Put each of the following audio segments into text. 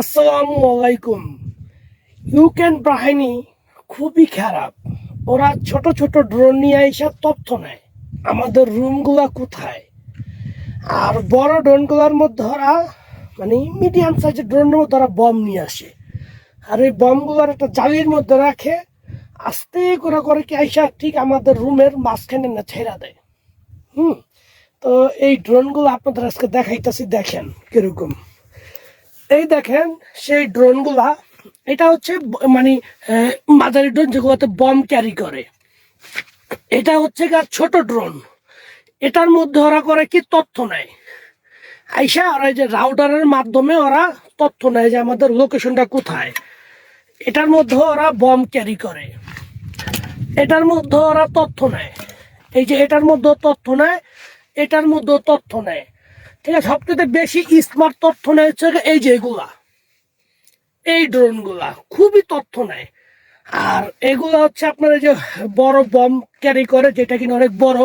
আসসালামু আলাইকুম। ইউক্রেন বাহিনী খুবই খারাপ। ওরা ছোট ছোট ড্রোন নিয়ে এসে তথ্য নেয়, আমাদের রুমগুলা কোথায়? আর বড় ড্রোনগুলোর মধ্যে ওরা মানে মিডিয়াম সাইজের ড্রোনের মধ্যে ওরা বম নিয়ে আসে। আর এই বমগুলোর একটা জালির মধ্যে রাখে, আস্তে করে করে কি আইসা ঠিক আমাদের রুমের মাঝখানে না ছেড়া দেয়। হুম, তো এই ড্রোনগুলো আপনাদের আজকে দেখাইতেছি, দেখেন কীরকম। এই দেখেন সেই ড্রোনগুলা এটা হচ্ছে মানে মাঝারি ড্রোন যেগুলোতে বম ক্যারি করে। এটা হচ্ছে ছোট ড্রোন এটার মধ্যে ওরা করে কি তথ্য নেয়? আইসা ওরা যে রাউটারের মাধ্যমে ওরা তথ্য নেয় যে আমাদের লোকেশনটা কোথায়। এটার মধ্যে ওরা বম ক্যারি করে। এটার মধ্যে ওরা তথ্য নেয়। এই যে এটার মধ্যে তথ্য নেয়, এটার মধ্যে তথ্য নেয়। আছে সবচেয়ে বেশি স্মার্ট তথ্য নেয় হচ্ছে এই যে এগুলা এই ড্রোনগুলা খুবই তথ্য নেয়। আর এগুলো হচ্ছে আপনার এই যে বড় বম ক্যারি করে, যেটা কিনা অনেক বড়,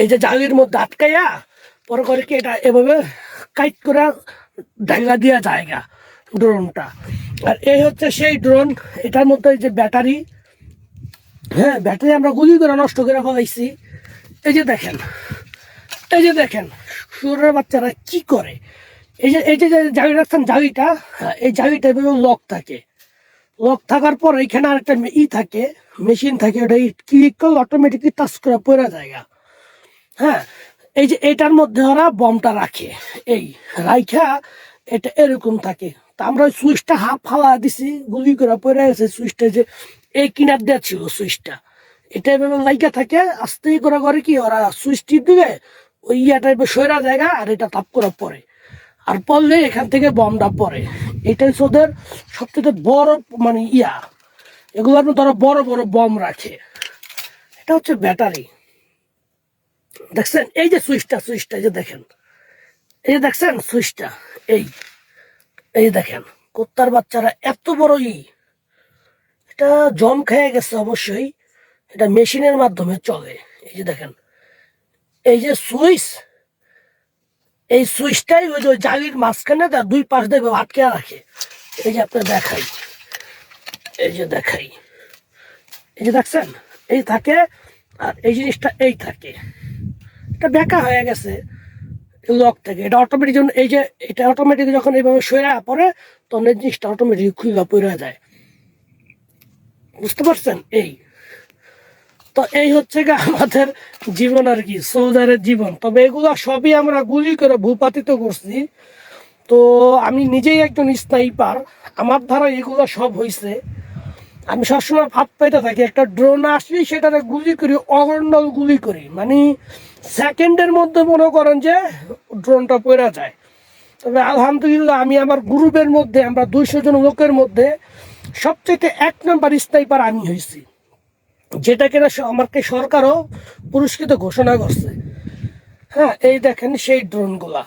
এই যে জালির মধ্যে আটকাইয়া, পরে করে কি এটা এভাবে কাইট করে ঢাকা দেওয়া জায়গা ড্রোনটা আর এই হচ্ছে সেই ড্রোন এটার মধ্যে যে ব্যাটারি হ্যাঁ ব্যাটারি আমরা গুলি করে নষ্ট করে ফেলাইছি। এই যে দেখেন, এই যে দেখেন শুয়োরের বাচ্চারা কি করে? এই যে এই যে জাগি রাখছেন হ্যাঁ, এই জাগিটা এভাবে লক থাকে। লক থাকার পর এখানে আরেকটা ই থাকে মেশিন থাকে ওটা ক্লিক করলে অটোমেটিকলি টাচ করে পড়ে জায়গা হ্যাঁ এই যে এটার মধ্যে ওরা বমটা রাখে। এই রাইখা এটা এরকম থাকে। তা আমরা ওই সুইচটা হাফ হাওয়া দিছি গুলি করে পড়ে গেছে সুইচটা যে এই কিনার দেওয়া ছিল সুইচটা। এটা এভাবে লাইকা থাকে আস্তে করে করে কি ওরা সুইচ টিপ দিবে ওই ইয়াটা এবার সৈরা জায়গা আর এটা তাপ করে পড়ে আর পড়লে এখান থেকে বমটা পড়ে এটাই ওদের সবচেয়ে বড় মানে ইয়া। এগুলোর ওরা বড় বড় বম রাখে। এটা হচ্ছে ব্যাটারি। দেখছেন? এই যে সুইচটা সুইচটা, এই যে দেখেন। এই যে দেখছেন? সুইচটা, এই। এই দেখেন? কুত্তার বাচ্চারা এত বড় ই। এটা জম খেয়ে গেছে অবশ্যই। এটা মেশিনের মাধ্যমে চলে। এই যে দেখেন? এই যে সুইচ, এই সুইচটাই ওই যে জালির মাঝখানে তার দুই পাশ এভাবে আটকে রাখে। এই যে আপনার দেখাই, এই যে দেখাই, এই যে দেখছেন? এই থাকে আর এই জিনিসটা এই থাকে। এটা বেকা হয়ে গেছে লক থেকে। এটা অটোমেটিক যখন এই যে এটা অটোমেটিক যখন এইভাবে সরে পড়ে, তখন এই জিনিসটা অটোমেটিক খুলে পড়ে যায়। বুঝতে পারছেন? এই তো এই হচ্ছে গা আমাদের জীবন আর কি, সৌদারের জীবন। তবে এগুলো সবই আমরা গুলি করে ভূপাতিত করছি। তো আমি নিজেই একজন স্নাইপার আমার দ্বারা এগুলো সব হয়েছে আমি সবসময় ভাব পাইতে থাকি, একটা ড্রোন আসলেই সেটাতে গুলি করি অগণ্ডল গুলি করি। মানে সেকেন্ডের মধ্যে মনে করেন যে ড্রোনটা পড়া যায়। তবে আলহামদুলিল্লাহ আমি আমার গ্রুপের মধ্যে, আমরা দুইশো জন লোকের মধ্যে সবচেয়ে এক নম্বর স্নাইপার আমি হয়েছি যেটা কিনা আমাকে সরকারও পুরস্কৃত ঘোষণা করছে। হ্যাঁ এই দেখেন সেই ড্রোনগুলা।